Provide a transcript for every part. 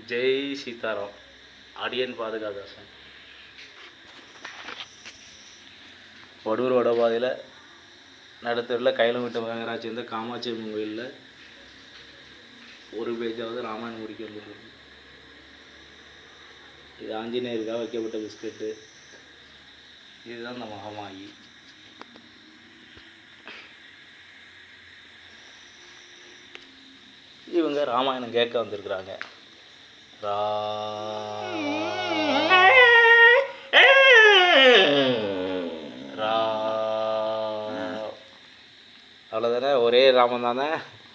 ஜெய் சீதாராம் அடியன் பாதுகாதாசன். வடூர் வடபாதையில் நடுத்தரில் கையில் விட்ட மகராட்சி இருந்த காமாட்சி அம்மன் கோயிலில் ஒரு பேஜாவது ராமாயணம் முடிக்க வந்துருக்கு இது ஆஞ்சநேயருக்காக வைக்கப்பட்ட பிஸ்கட்டு. இதுதான் இந்த மகமாயி. இவங்க ராமாயணம் கேட்க வந்திருக்கிறாங்க. ரா ரா அவ்வளோதானே ஒரே ராமன் தானே?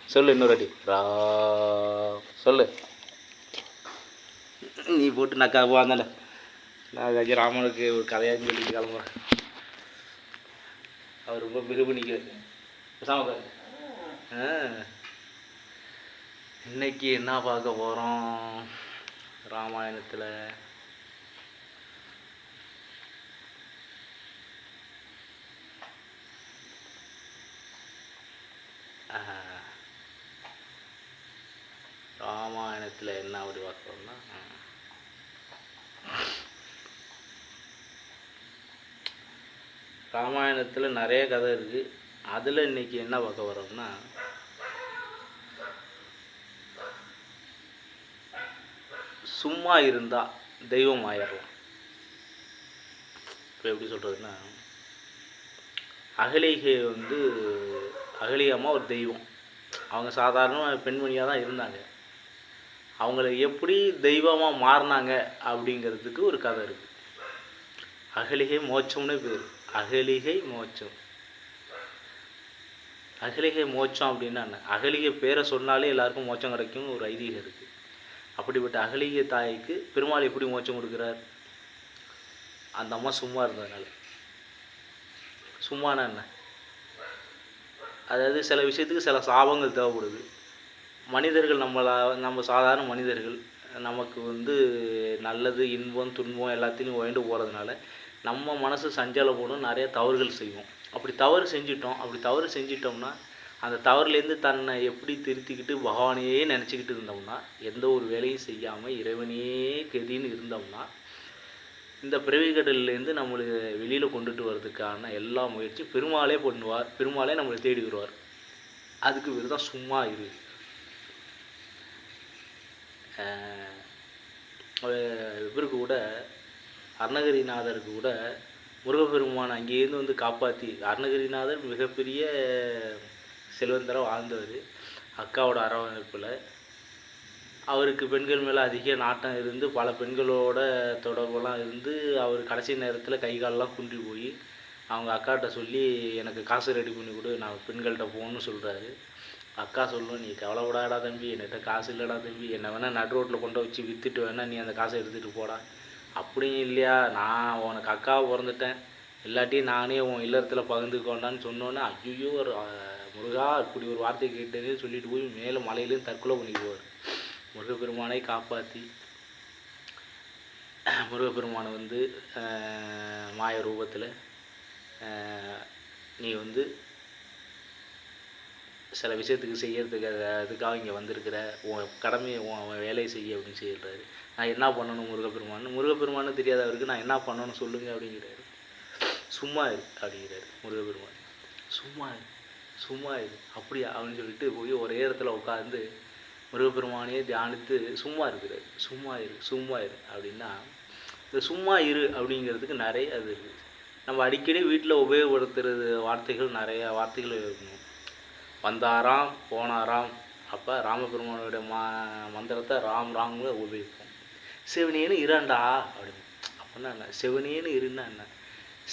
சொல்லு இன்னொரு அடி ரா சொல்லு. நீ போட்டு நக்கா போந்தால நான் ஏதாச்சும் ராமனுக்கு ஒரு கதையாக சொல்லி கிளம்புறேன். அவர் ரொம்ப மிகுபணிக்க நிற்கிறாரு. ஆ. இன்னைக்கு என்ன பார்க்க போகிறோம் ராமாயணத்தில். ராமாயணத்தில் என்ன அப்படி பார்க்குறோம்னா ராமாயணத்தில் நிறைய கதை இருக்குது அதில் இன்னைக்கு என்ன பார்க்க வரோம்னா சும்மா இருந்தால் தெய்வம் ஆயிடலாம் இப்போ எப்படி சொல்கிறதுன்னா அகலிகை வந்து அகலிகை ஒரு தெய்வம். அவங்க சாதாரண பெண்மணியாக தான் இருந்தாங்க. அவங்கள எப்படி தெய்வமாக மாறினாங்க அப்படிங்கிறதுக்கு ஒரு கதை இருக்குது அகலிகை மோட்சம்னு பேர். அகலிகை மோட்சம். அகலிகை மோட்சம் அப்படின்னா என்ன? அகலிகை பேரை சொன்னாலே எல்லாருக்கும் மோட்சம் கிடைக்கும் ஒரு ஐதீகம் இருக்குது அப்படிப்பட்ட அகலிகை தாய்க்கு பெருமாள் எப்படி மோட்சம் கொடுக்குறார்? அந்த அம்மா சும்மா இருந்ததுனால. சும்மானா என்ன? அதாவது சில விஷயத்துக்கு சில சாபங்கள் தேவைப்படுது. மனிதர்கள் நம்மளா நம்ம சாதாரண மனிதர்கள் நமக்கு வந்து நல்லது இன்பம் துன்பம் எல்லாத்தையும் உயண்டு போகிறதுனால நம்ம மனசு சஞ்சலப்படும் நிறைய தவறுகள் செய்வோம். அப்படி தவறு செஞ்சிட்டோம் அப்படி தவறு செஞ்சிட்டோம்னா அந்த தவறுலேருந்து தன்னை எப்படி திருத்திக்கிட்டு பகவானையே நினச்சிக்கிட்டு இருந்தோம்னா எந்த ஒரு வேலையும் செய்யாமல் இறைவனையே கதின்னு இருந்தோம்னா இந்த பிறவிகடல்லேருந்து நம்மளை வெளியில் கொண்டுட்டு வர்றதுக்கான எல்லா முயற்சியும் பெருமாளே பண்ணுவார். பெருமாளே நம்மளை தேடி வருவார் அதுக்கு பேர் தான் சும்மா இரு. இவருக்கு கூட அருணகிரிநாதருக்கு கூட முருகப்பெருமான் அங்கேருந்து வந்து காப்பாற்றி அருணகிரிநாதர் மிகப்பெரிய செல்வந்தராக வாழ்ந்தவர். அக்காவோட அரவணைப்பில். அவருக்கு பெண்கள் மேலே அதிக நாட்டம் இருந்து பல பெண்களோட தொடர்பெல்லாம் இருந்து அவர் கடைசி நேரத்தில் கை காலெல்லாம் குன்றி போய் அவங்க அக்காட்ட சொல்லி எனக்கு காசு ரெடி பண்ணி கொடு நான் பெண்கள்கிட்ட போகணும்னு சொல்கிறாரு அக்கா சொல்லும் நீ கவலைப்படாடா தம்பி என்கிட்ட காசு இல்லைடா தம்பி. என்னை வேணால் நடு ரோட்டில் கொண்டு வச்சு விற்றுட்டு வேணால் நீ அந்த காசை எடுத்துகிட்டு போடா. அப்படியும் இல்லையா? நான் உனக்கு அக்காவை பிறந்துட்டேன். இல்லாட்டி நானே உன் இல்லறத்தில் பகிர்ந்துக்கோண்டான்னு சொன்னோன்னே ஐயோ ஒரு முருகா இப்படி ஒரு வார்த்தை கேட்டதே சொல்லிட்டு போய் மேலே மலையிலேயும் தற்கொலை பண்ணிக்குவார் முருகப்பெருமானை காப்பாற்றி முருகப்பெருமானை வந்து மாய ரூபத்தில் நீ வந்து சில விஷயத்துக்கு செய்யறதுக்கு அதுக்காக இங்கே வந்திருக்கிற உன் கடமையை உன் வேலையை செய்ய அப்படின்னு சொல்கிறாரு நான் என்ன பண்ணணும் முருகப்பெருமான் முருகப்பெருமான்னு தெரியாதவருக்கு நான் என்ன பண்ணணும் சொல்லுங்க அப்படிங்கிறாரு. சும்மா இரு அப்படிங்கிறாரு முருகப்பெருமான். சும்மா இரு. சும்மா இரு. அப்படியா அப்படின்னு சொல்லிட்டு போய் ஒரே இடத்துல உட்காந்து முருகப்பெருமானையே தியானித்து சும்மா இருக்கிறார் சும்மா இரு சும்மா இரு அப்படின்னா இந்த சும்மா இரு அப்படிங்கிறதுக்கு நிறைய அது இருக்குது நம்ம அடிக்கடி வீட்டில் உபயோகப்படுத்துறது வார்த்தைகள் நிறைய வார்த்தைகள் இருக்கணும் வந்தாராம் போனாராம். அப்போ ராமபெருமானுடைய மா மந்திரத்தை ராம் ராம்னு உபயோகிப்போம். சிவனேன்னு இராண்டா அப்படின்னு. அப்படின்னா என்ன? சிவனேன்னு இருந்தா என்ன?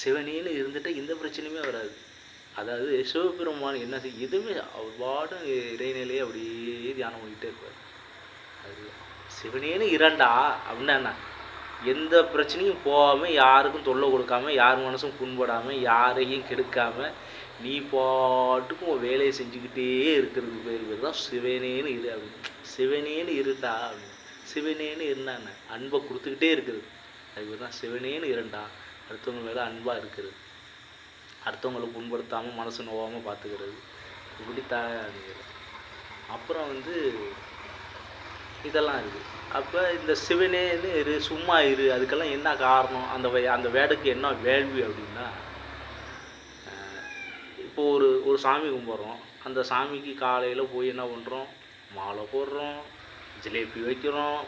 சிவனேன்னு இருந்துட்டா எந்த பிரச்சனையுமே வராது. அதாவது சிவபெருமான் என்ன செய்ய எதுவுமே அவ்வாடும் இறைநிலையே அப்படியே தியானம் பண்ணிகிட்டே இருப்பார். அது சிவனேன்னு இரண்டா அப்படின்னா எந்த பிரச்சனையும் போகாமல் யாருக்கும் தொல்லை கொடுக்காம யார் மனசும் புண்படாமல் யாரையும் கெடுக்காமல் நீ பாட்டுக்கும் உன் வேலையை செஞ்சுக்கிட்டே இருக்கிறது பேர் பேர் தான் சிவனேன்னு இரு அப்படின்னு சிவனேன்னு இருடா அப்படின்னு. சிவனேன்னு இருந்தா அன்பை கொடுத்துக்கிட்டே இருக்கிறது. அதுக்கு பேர் தான் சிவனேன்னு இரண்டா. அடுத்தவங்க மேலே அன்பாக இருக்கிறது. அடுத்தவங்களை புண்படுத்தாமல் மனசு நோவாமல் பார்த்துக்கிறது இப்படி த அப்புறம் வந்து இதெல்லாம் இருக்குது அப்போ இந்த சிவனேன்னு இரு சும்மா இரு அதுக்கெல்லாம் என்ன காரணம்? அந்த அந்த வேடுக்கு என்ன வேள்வி அப்படின்னா இப்போ ஒரு ஒரு சாமி கும்பிட்றோம். அந்த சாமிக்கு காலையில் போய் என்ன பண்ணுறோம் மாலை போடுறோம் ஜிலேபி வைக்கிறோம்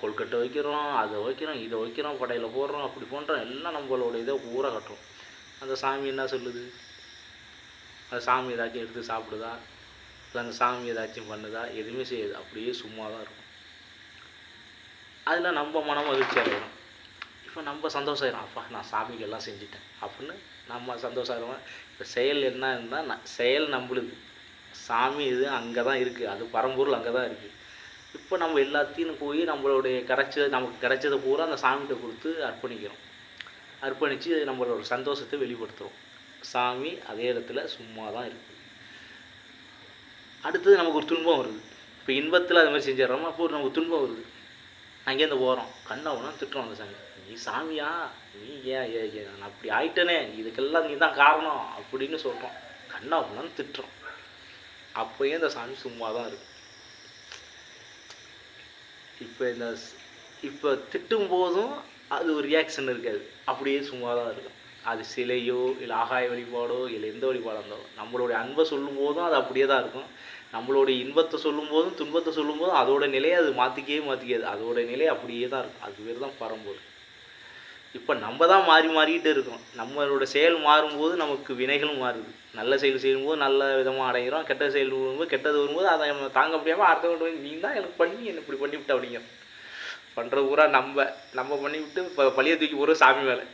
கொழுக்கட்டை வைக்கிறோம் அதை வைக்கிறோம் இதை வைக்கிறோம் கடையில் போடுறோம் அப்படி பண்ணுறோம் எல்லாம் நம்மளோட இதை ஊற கட்டுறோம். அந்த சாமி என்ன சொல்லுது? அந்த சாமி ஏதாச்சும் எடுத்து சாப்பிடுதா? இல்லை அந்த சாமி ஏதாச்சும் பண்ணுதா? எதுவுமே செய்யுது. அப்படியே சும்மா தான் இருக்கும். அதில் நம்ம மன மகிழ்ச்சி அடைகிறோம் இப்போ நம்ம சந்தோஷம் அப்பா நான் சாமிக்கு எல்லாம் செஞ்சுட்டேன். அப்படின்னு நம்ம சந்தோஷம் ஆயிடுவோம் இப்போ செயல் என்ன இருந்தால் நான் செயல் நம்மளுது சாமி இது அங்கே தான் இருக்குது அது பரம்பூரில் அங்கே தான் இருக்குது இப்போ நம்ம எல்லாத்தையும் போய் நம்மளுடைய கிடைச்ச நமக்கு கிடைச்சதை பூரா அந்த சாமிகிட்ட கொடுத்து அர்ப்பணிக்கிறோம். அர்ப்பணித்து நம்மளோட சந்தோஷத்தை வெளிப்படுத்துகிறோம் சாமி அதே இடத்துல சும்மா தான் இருக்குது அடுத்தது நமக்கு ஒரு துன்பம் வருது. இப்போ இன்பத்தில் அது மாதிரி செஞ்சிடறோமா? அப்போ ஒரு நமக்கு துன்பம் வருது. அங்கேருந்து போகிறோம் கண்ணவனா திட்டுறோம் அந்த சாமி. நீ சாமியா? நீ ஏன் நான் அப்படி ஆயிட்டனே. இதுக்கெல்லாம் நீ தான் காரணம் அப்படின்னு சொல்கிறோம் கண்ணவனான்னு திட்டுறோம். அப்போயே இந்த சாமி சும்மா தான் இருக்கு. இப்போ இந்த இப்போ திட்டும் போதும் அது ஒரு ரியாக்ஷன் இருக்காது. அப்படியே சும்மா தான் இருக்கும். அது சிலையோ இல்லை ஆகாய வழிபாடோ இல்லை எந்த வழிபாடாக இருந்தாலும் நம்மளுடைய அன்பை சொல்லும் போதும் அது அப்படியே தான் இருக்கும். நம்மளுடைய இன்பத்தை சொல்லும் போதும் துன்பத்தை சொல்லும் போதும் அதோட நிலையை அது மாற்றிக்கவே மாற்றிக்காது அதோட நிலை அப்படியே தான் இருக்கும். அது பேர் தான் பரம்பொருள். இப்போ நம்ம தான் மாறி மாறிக்கிட்டு இருக்கோம். நம்மளோட செயல் மாறும்போது நமக்கு வினைகளும் மாறுது. நல்ல செயல் செய்யும்போது நல்ல விதமாக அடைகிறோம் கெட்ட செயல் வரும்போது கெட்டது வரும்போது அதை நம்ம தாங்க முடியாமல் அடுத்தவங்க நீ தான் எனக்கு பண்ணி என்ன இப்படி பண்ணிவிட்ட அப்படிங்க பண்ணுற ஊரா நம்ம நம்ம பண்ணி விட்டு இப்போ பழியை தூக்கி போகிற சாமி மேலே.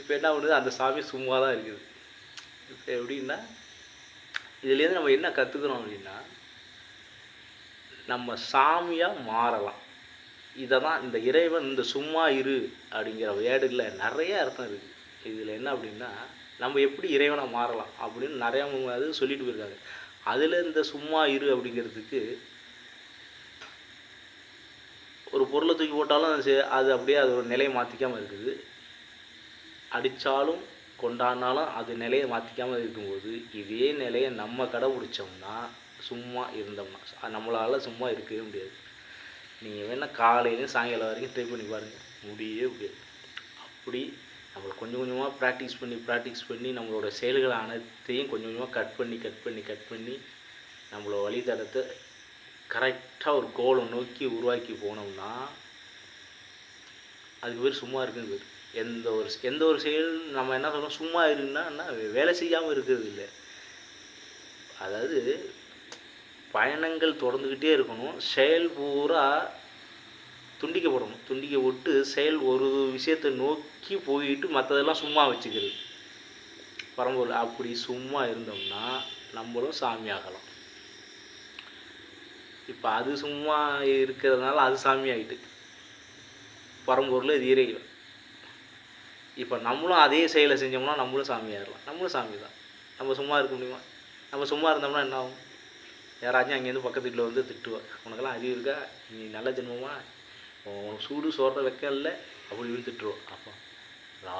இப்போ என்ன பண்ணுது அந்த சாமி சும்மா தான் இருக்குது. இப்போ எப்படின்னா இதுலேருந்து நம்ம என்ன கற்றுக்குறோம் அப்படின்னா நம்ம சாமியாக மாறலாம். இதை தான் இந்த இறைவன் இந்த சும்மா இரு அப்படிங்கிற வேர்டில் நிறைய அர்த்தம் இருக்குது இதில் என்ன அப்படின்னா நம்ம எப்படி இறைவனை மாறலாம் அப்படின்னு நிறையா அது சொல்லிட்டு போயிருக்காங்க. அதில் இந்த சும்மா இரு அப்படிங்கிறதுக்கு ஒரு பொருளை தூக்கி போட்டாலும் அது அது அப்படியே அது ஒரு நிலையை மாற்றிக்காமல் இருக்குது. அடித்தாலும் கொண்டாடினாலும் அது நிலையை மாற்றிக்காமல் இருக்கும்போது இதே நிலையை நம்ம கடைபிடிச்சோம்னா சும்மா இருந்தோம்னா நம்மளால் சும்மா இருக்கவே முடியாது. நீங்கள் வேணால் காலையிலையும் சாயங்காலம் வரைக்கும் ட்ரை பண்ணி பாருங்கள் முடியவே முடியாது. அப்படி நம்மளை கொஞ்சம் கொஞ்சமாக ப்ராக்டிஸ் பண்ணி ப்ராக்டிஸ் பண்ணி நம்மளோட செயல்களை அனைத்தையும் கொஞ்சம் கொஞ்சமாக கட் பண்ணி கட் பண்ணி கட் பண்ணி நம்மளோட வழித்தடத்தை கரெக்டாக ஒரு கோலை நோக்கி உருவாக்கி போனோம்னா அதுக்கு பேர் சும்மா இருக்குன்னு பேர். எந்த ஒரு எந்த ஒரு செயல் நம்ம என்ன சொல்லணும் சும்மா இருக்குன்னா என்ன? வேலை செய்யாமல் இருக்கிறது இல்லை. அதாவது பயணங்கள் தொடர்ந்துக்கிட்டே இருக்கணும். செயல் பூரா துண்டிக்கப்படணும். துண்டிக்க விட்டு செயல் ஒரு விஷயத்தை நோக்கி போயிட்டு மற்றதெல்லாம் சும்மா வச்சுக்கிறது. பரம்பூர் அப்படி சும்மா இருந்தோம்னா நம்மளும் சாமி ஆகலாம் இப்போ அது சும்மா இருக்கிறதுனால அது சாமி ஆகிட்டு பரம்பொருள் இது இறைவன். இப்போ நம்மளும் அதே செயலை செஞ்சோம்னா நம்மளும் சாமி ஆயிடலாம் நம்மளும் சாமி தான். நம்ம சும்மா இருக்க முடியுமா? நம்ம சும்மா இருந்தோம்னா என்ன ஆகும்? யாராச்சும் அங்கேருந்து பக்கத்து வீட்டில் வந்து திட்டுவாள் உனக்கெல்லாம் அறிவு இருக்கா? நீ நல்ல ஜென்மமா? உனக்கு சூடு சோற வைக்க இல்லை அப்படி இப்படின்னு திட்டுருவோம் அப்போ ரா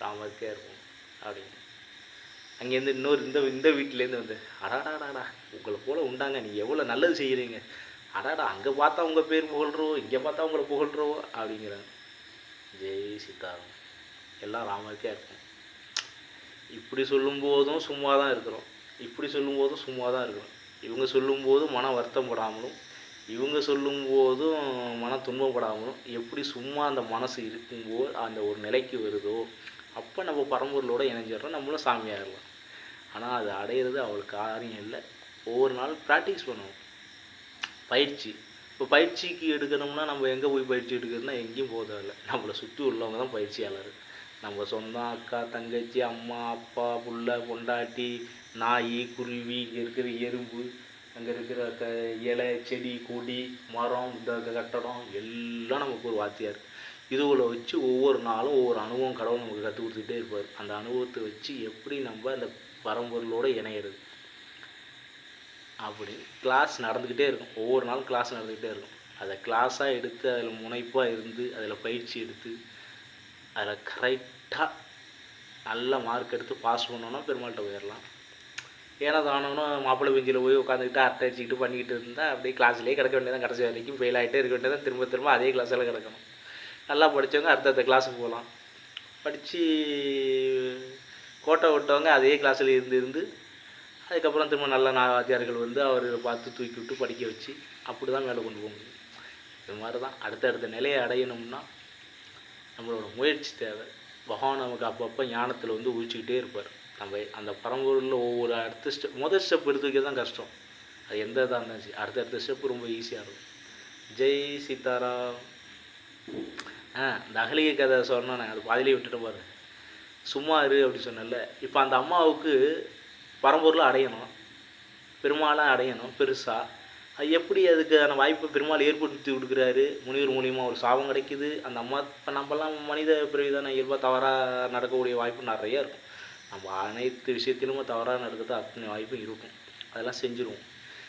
ராமருக்கே இருக்கும். அப்படின்னு. அங்கேருந்து இன்னொரு இந்த இந்த வீட்டிலேருந்து வந்து அடாடாடாடா உங்களை போல உண்டாங்க நீங்கள் எவ்வளோ நல்லது செய்கிறீங்க அடாடா அங்கே பார்த்தா உங்கள் பேர் புகழ்றோம் இங்கே பார்த்தா உங்களை புகழ்றோம் அப்படிங்கிறாங்க. ஜெய் சீதாராம் எல்லாம் ராமருக்கே இருக்கும் இப்படி சொல்லும்போதும் சும்மா தான் இருக்கிறோம். இப்படி சொல்லும்போதும் சும்மா தான் இருக்கிறோம். இவங்க சொல்லும்போதும் மன வருத்தப்படாமலும் இவங்க சொல்லும்போதும் மன துன்பப்படாமலும் எப்படி சும்மா அந்த மனசு இருக்கும்போது அந்த ஒரு நிலைக்கு வருதோ அப்போ நம்ம பரம்பொருளோட இணைஞ்சிடறோம் நம்மளும் சாமியாகிடலாம் ஆனால் அது அடையிறது அவளுக்கு காரியம் இல்லை. ஒவ்வொரு நாள் ப்ராக்டிஸ் பண்ணுவோம். பயிற்சி. இப்போ பயிற்சிக்கு எடுக்கணும்னா நம்ம எங்கே போய் பயிற்சி எடுக்கிறதுனா எங்கேயும் போக நம்மளை சுற்றி உள்ளவங்க தான் பயிற்சியாளர் நம்ம சொந்தம் அக்கா தங்கச்சி அம்மா அப்பா புள்ள பொண்டாட்டி நாய் குருவி இங்கே இருக்கிற எறும்பு அங்கே இருக்கிற க இலை செடி கொடி மரம் இந்த இந்த கட்டடம் எல்லாம் நமக்கு ஒரு வாத்தியார். இதுகளை வச்சு ஒவ்வொரு நாளும் ஒவ்வொரு அனுபவம் கடவுள் நமக்கு கற்றுக் கொடுத்துக்கிட்டே இருப்பார். அந்த அனுபவத்தை வச்சு எப்படி நம்ம அந்த வரம்பொருளோடு இணையிறது. அப்படி கிளாஸ் நடந்துக்கிட்டே இருக்கும். ஒவ்வொரு நாளும் கிளாஸ் நடந்துக்கிட்டே இருக்கும். அதை கிளாஸாக எடுத்து அதில் முனைப்பாக இருந்து அதில் பயிற்சி எடுத்து அதில் கரெக்டாக நல்ல மார்க் எடுத்து பாஸ் பண்ணோன்னா பெருமாள்கிட்ட போயிடலாம் ஏன்னா தானோன்னா மாப்பிள்ளை பெஞ்சில் போய் உட்காந்துக்கிட்டு அரட்டை அடிச்சுக்கிட்டு பண்ணிக்கிட்டு இருந்தால் அப்படியே கிளாஸ்லேயே கிடக்க வேண்டியதான் கடைசி வரைக்கும் ஃபெயில் ஆகிட்டே இருக்க வேண்டியதான் திரும்ப திரும்ப அதே கிளாஸில் கிடக்கணும். நல்லா படித்தவங்க அடுத்தடுத்த கிளாஸுக்கு போகலாம். படித்து கோட்டை விட்டவங்க அதே கிளாஸில் இருந்து இருந்து அதுக்கப்புறம் திரும்ப நல்ல நான் வாத்தியார்கள் வந்து அவர் பார்த்து தூக்கி விட்டு படிக்க வச்சு அப்படி தான் மேலே கொண்டு போக முடியும். இது மாதிரி தான் அடுத்தடுத்த நிலையை அடையணும்னா நம்மளோட முயற்சி தேவை. பகவான் நமக்கு அப்பப்போ ஞானத்தில் வந்து உழிச்சிக்கிட்டே இருப்பார். நம்ம அந்த பரம்பூரில் ஒவ்வொரு அடுத்த ஸ்டெப் முதல் ஸ்டெப் எடுத்து வைக்க தான் கஷ்டம். அது எந்த இதாக இருந்தாலும் சரி அடுத்தடுத்த ஸ்டெப் ரொம்ப ஈஸியாக இருக்கும். ஜெய் சீதாராம். ஆ இந்த அகலிகை கதை சொன்னேன் அது பாதிலே விட்டுட்டு பாருங்க சும்மா இரு அப்படி சொன்னல இப்போ அந்த அம்மாவுக்கு பரம்பொருளை அடையணும். பெருமாளாக அடையணும் பெருசாக அது எப்படி அதுக்கான வாய்ப்பை பெருமாள் ஏற்படுத்தி கொடுக்குறாரு? முனிவர் மூலியமாக ஒரு சாபம் கிடைக்கிது. அந்த அம்மா இப்போ நம்மலாம் மனித பிறவி தானே இயல்பாக தவறாக நடக்கக்கூடிய வாய்ப்பு நிறைய இருக்கும். நம்ம அனைத்து விஷயத்திலுமே தவறாக நடக்கிறது அத்தனை வாய்ப்பும் இருக்கும். அதெல்லாம் செஞ்சுருவோம்.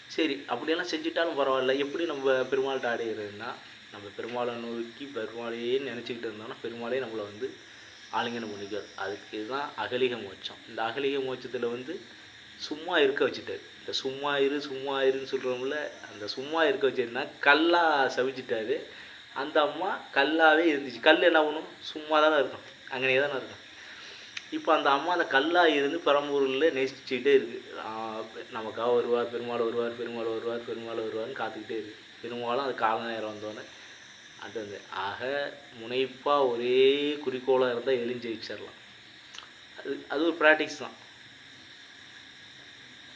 சரி அப்படியெல்லாம் செஞ்சுட்டாலும் பரவாயில்ல. எப்படி நம்ம பெருமாள்கிட்ட அடையிறதுன்னா நம்ம பெருமாளை நோக்கி பெருமாளையே நினச்சிக்கிட்டு இருந்தோம்னா பெருமாளே நம்மளை வந்து ஆலிங்கனம் பண்ணிக்கார் அதுக்கு தான் அகலிக மோட்சம். இந்த அகலிக மோட்சத்தில் வந்து சும்மா இருக்க வச்சுட்டாரு. இந்த சும்மா இரு சும்மா இருன்னு சொல்கிறோம்ல அந்த சும்மா இருக்க வச்சதுன்னா கல்லா சவிச்சிட்டாரு. அந்த அம்மா கல்லாவே இருந்துச்சு. கல் என்ன பண்ணும்? சும்மா தானே இருக்கும் அங்கனே தானே இருக்கும் இப்போ அந்த அம்மா அந்த கல்லாக இருந்து பெரம்பூரில் நேசிச்சுக்கிட்டே இருக்குது நமக்காக வருவார் பெருமாள் வருவார் பெருமாள் வருவார் பெருமாள் வருவார்னு காத்துக்கிட்டே இருக்கு. பெருமாளும் அது கால நேரம் வந்தோடனே அது வந்து ஆக முனைப்பாக ஒரே குறிக்கோளாக இருந்தால் எதுலையும் ஜெயிச்சிடலாம் அது அது ஒரு ப்ராக்டிஸ் தான்.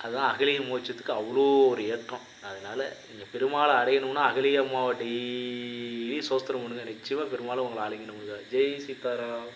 அதுதான் அகலிய மோட்சத்துக்கு அவ்வளோ ஒரு ஏற்றம். அதனால் நீங்கள் பெருமாளை அடையணும்னா அகலிய அம்மாவை டெய்லி சோஸ்திரம் பண்ணுங்க. நிச்சயமாக பெருமாளை உங்களை ஆலிங்கணும் ஜெய் சீதாராம்.